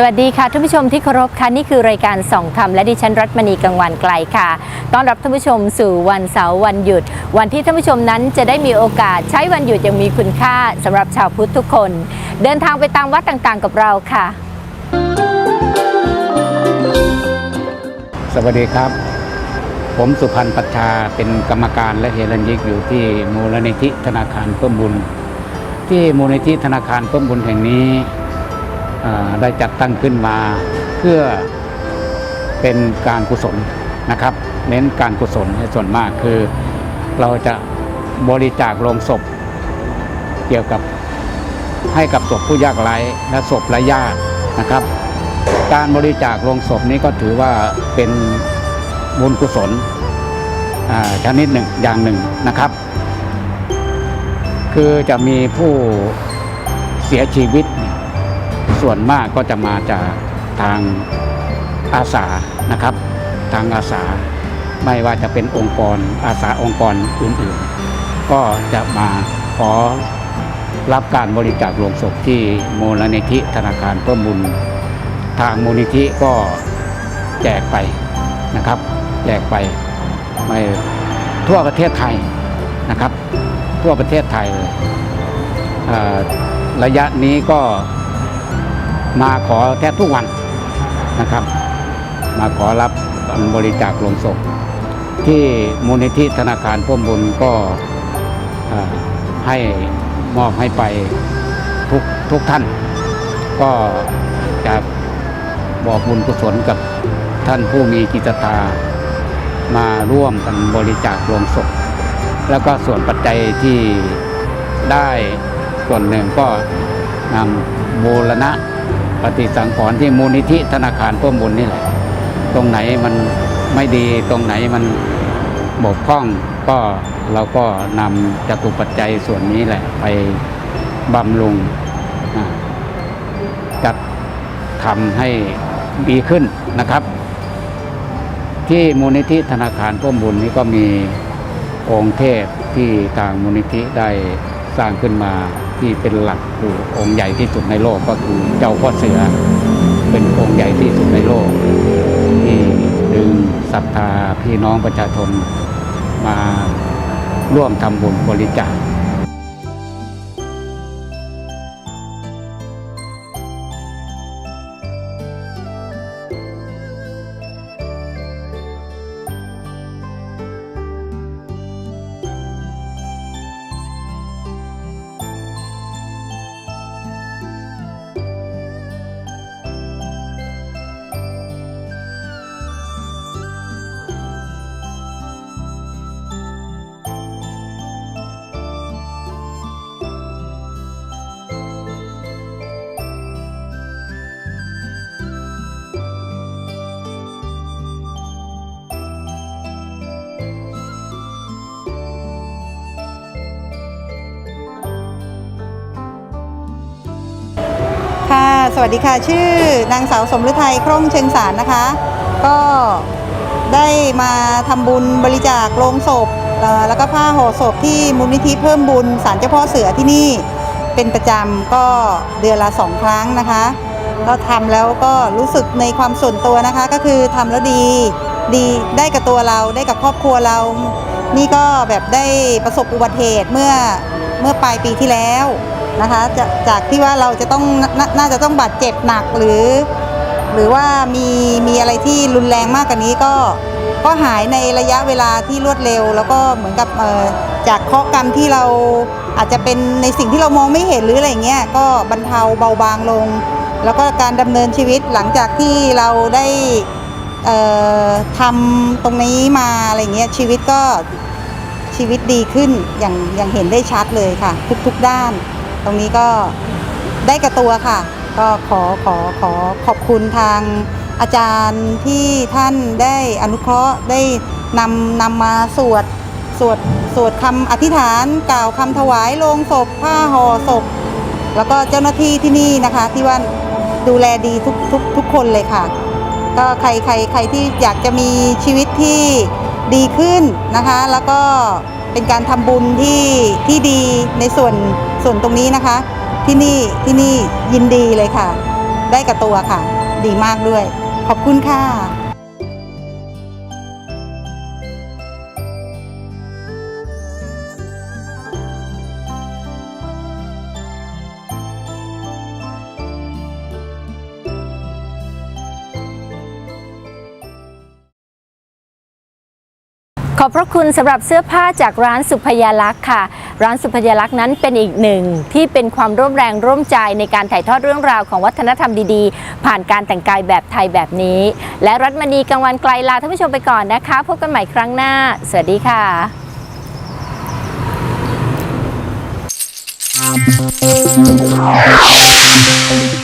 สวัสดีค่ะท่านผู้ชมที่เคารพค่ะนี่คือรายการส่องธรรมและดิฉันรัตมณีกังวานไกลค่ะต้อนรับท่านผู้ชมสู่วันเสาร์วันหยุด วันที่ท่านผู้ชมนั้นจะได้มีโอกาสใช้วันหยุดอย่างมีคุณค่าสำหรับชาวพุทธทุกคน เดินทางไปตามวัดต่างๆกับเราค่ะ สวัสดีครับ ผมสุพันธ์ปัชชาเป็นกรรมการและเฮรัญยิกอยู่ที่มูลนิธิธนาคารเพิ่มบุญ ที่มูลนิธิธนาคารเพิ่มบุญแห่งนี้ ได้จัดตั้งขึ้นมาเพื่อเป็นการกุศลนะครับ เน้นการกุศลส่วนมากคือ เราจะบริจาคโลงศพ เกี่ยวกับให้กับศพผู้ยากไร้และศพไร้ญาตินะครับ การบริจาคโลงศพนี้ก็ถือว่าเป็นบุญกุศลชนิดหนึ่งอย่างหนึ่งนะครับ คือจะมีผู้เสียชีวิตเส่วนมากก็จะมาจากทางอาสานะครับ ทางอาสาไม่ว่าจะเป็นองค์กรอาสาองค์กรอื่นๆ ก็จะมาขอรับการบริจาคโลงศพที่มูลนิธิธนาคารเพิ่มบุญทางมูลนิธิก็แจกไปนะครับ แจกไปไม่ทั่วประเทศไทยนะครับ ทั่วประเทศไทยเลยระยะนี้ก็ มาขอแทบทุกวันนะครับ มาขอรับบริจาคลงศพ ที่มูลนิธิธนาคารพ่วมบุญก็ให้มอบให้ไปทุกทุกท่าน ก็จะบอกบุญกุศลกับท่านผู้มีจิตามาร่วมกันบริจาคลงศพ แล้วก็ส่วนปัจจัยที่ได้ส่วนหนึ่งก็นำบูรณะ ปฏิสังขรณ์ที่มูลนิธิธนาคารเพิ่มบุญนี่แหละ ตรงไหนมันไม่ดีตรงไหนมันบกพร่องก็เราก็นำจตุปัจจัยส่วนนี้แหละไปบำรุงจัดทำให้ดีขึ้นนะครับ ที่มูลนิธิธนาคารพ่วมบุญนี้ก็มีองค์เทพที่ทางมูลนิธิได้สร้างขึ้นมา ที่เป็นหลักคือองค์ใหญ่ที่สุดในโลกก็คือเจ้าพ่อเสือ เป็นองค์ใหญ่ที่สุดในโลก ที่ดึงศรัทธาพี่น้องประชาชนมาร่วมทำบุญบริจาค วัสดีค่ะ ชื่อนางสาวสมฤทัยคร่องเชียงสารนะคะ ก็ได้มาทำบุญบริจาคโลงศพ แล้วก็ผ้าห่อศพที่มูลนิธิเพิ่มบุญศาลเจ้าพ่อเสือที่นี่เป็นประจำก็เดือนละสองครั้งนะคะ ก็ทำแล้วก็รู้สึกในความส่วนตัวนะคะ ก็คือทำแล้วดีดีได้กับตัวเราได้กับครอบครัวเรา นี่ก็แบบได้ประสบอุบัติเหตุเมื่อเมื่อปลายปีที่แล้ว นะคะจจากที่ว่าเราจะต้องนน่าจะต้องบาดเจ็บหนักหรือ หรือว่ามีมีอะไรที่รุนแรงมากกว่านี้ก็ก็หายในระยะเวลาที่รวดเร็ว แล้วก็เหมือนกับจากเคราะกรรมที่เราอาจจะเป็นในสิ่งที่เรามองไม่เห็นหรืออะไรเงี้ยก็บรรเทาเบาบางลง แล้วก็การดำเนินชีวิตหลังจากที่เราได้ทำตรงนี้มาอะไรเงี้ยชีวิตก็ชีวิตดีขึ้นอย่างอย่างเห็นได้ชัดเลยค่ะ ทุกๆด้าน ตรงนี้ก็ได้กับตัวค่ะ ก็ขอขอขอขอบคุณทางอาจารย์ที่ท่านได้อนุเคราะห์ได้นำนำมาสวดสวดสวดคำอธิษฐานกล่าวคำถวายโลงศพ ผ้าห่อศพ แล้วก็เจ้าหน้าที่ที่นี่นะคะ ที่ว่าดูแลดีทุกทุกทุกคนเลยค่ะ ก็ใครใครใครที่อยากจะมีชีวิตที่ดีขึ้นนะคะ แล้วก็เป็นการทำบุญที่ที่ดีในส่วน ส่วนตรงนี้นะคะ ที่นี่ที่นี่ยินดีเลยค่ะ ได้กับตัวค่ะ ดีมากด้วย ขอบคุณค่ะ อบพระคุณสำหรับเสื้อผ้าจากร้านสุพยาลักษ์ค่ะ ร้านสุพยาลักษ์นั้นเป็นอีกหนึ่งที่เป็นความร่วมแรงร่วมใจในการถ่ายทอดเรื่องราวของวัฒนธรรมดีๆ ผ่านการแต่งกายแบบไทยแบบนี้ และรัตมณีกังวันไกลลาท่านผู้ชมไปก่อนนะคะ พบกันใหม่ครั้งหน้า สวัสดีค่ะเ